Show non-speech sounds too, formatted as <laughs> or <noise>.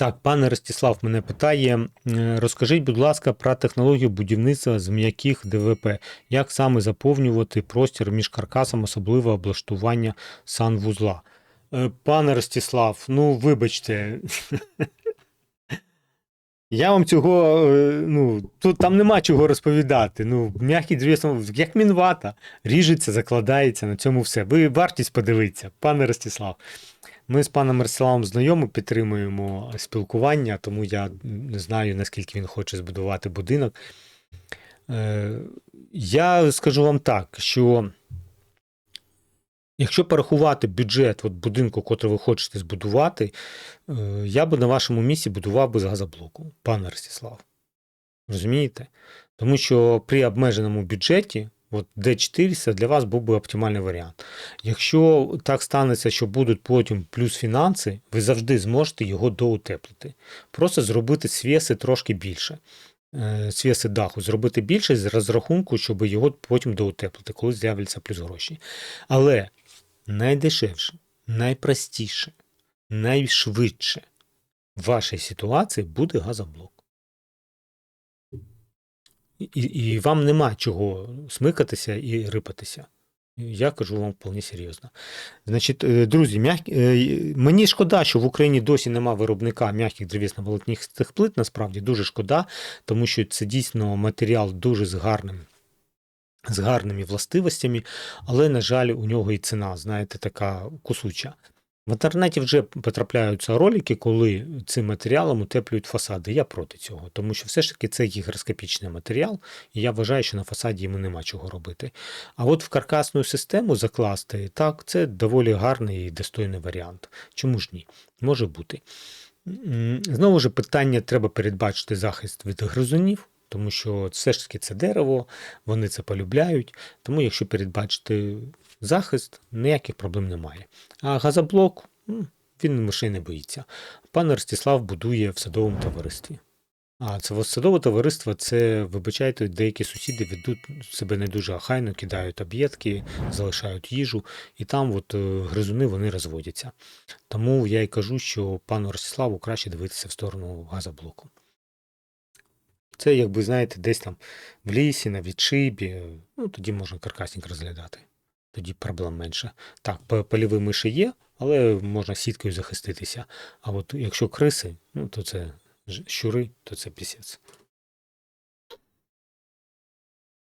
Так, пане Ростислав мене питає: розкажіть, будь ласка, про технологію будівництва з м'яких ДВП. Як саме заповнювати простір між каркасом, особливо облаштування санвузла? Е, Пане Ростислав, ну вибачте. <laughs> Я вам цього, е, ну, тут там нема чого розповідати. Ну, м'який звісно, як мінвата, ріжеться, закладається, на цьому все. Ви вартість подивитися, пане Ростислав. Ми з паном Ростиславом знайомі, підтримуємо спілкування, тому я не знаю, наскільки він хоче збудувати будинок. Е, Я скажу вам так, що якщо порахувати бюджет от будинку, котрий ви хочете збудувати, е, я би на вашому місці будував би з газоблоку, пане Ростислав. Розумієте? Тому що при обмеженому бюджеті от D400 для вас був би оптимальний варіант. Якщо так станеться, що будуть потім плюс фінанси, ви завжди зможете його доутеплити. Просто зробити свіси трошки більше. Е, Свіси даху зробити більше з розрахунку, щоб його потім доутеплити, коли з'являться плюс гроші. Але найдешевше, найпростіше, найшвидше в вашій ситуації буде газоблок. І, і вам нема чого смикатися і рипатися. Я кажу вам вполне серйозно. Значить, е, друзі, м'як... е, мені шкода, що в Україні досі нема виробника м'яких древісно-волокністих плит, насправді дуже шкода, тому що це дійсно матеріал дуже з гарним. З гарними властивостями, але, на жаль, у нього і ціна, знаєте, така кусуча. В інтернеті вже потрапляються ролики, коли цим матеріалом утеплюють фасади. Я проти цього, тому що все ж таки це гігроскопічний матеріал, і я вважаю, що на фасаді йому нема чого робити. А от в каркасну систему закласти, так, це доволі гарний і достойний варіант. Чому ж ні? Може бути. Знову ж питання, треба передбачити захист від гризунів, тому що все ж таки це дерево, вони це полюбляють. Тому, якщо передбачити захист, ніяких проблем немає. А газоблок, він мишей не боїться. Пан Ростислав будує в садовому товаристві. А це садове товариство, це, вибачайте, деякі сусіди ведуть себе не дуже охайно, кидають об'єдки, залишають їжу, і там от е, гризуни вони розводяться. Тому я й кажу, що пану Ростиславу краще дивитися в сторону газоблоку. Це, якби, знаєте, десь там в лісі, на відшибі, ну тоді можна каркасник розглядати. Тоді проблем менше. Так, польові миші є, але можна сіткою захиститися. А от якщо криси, ну то це щури, то це пісець.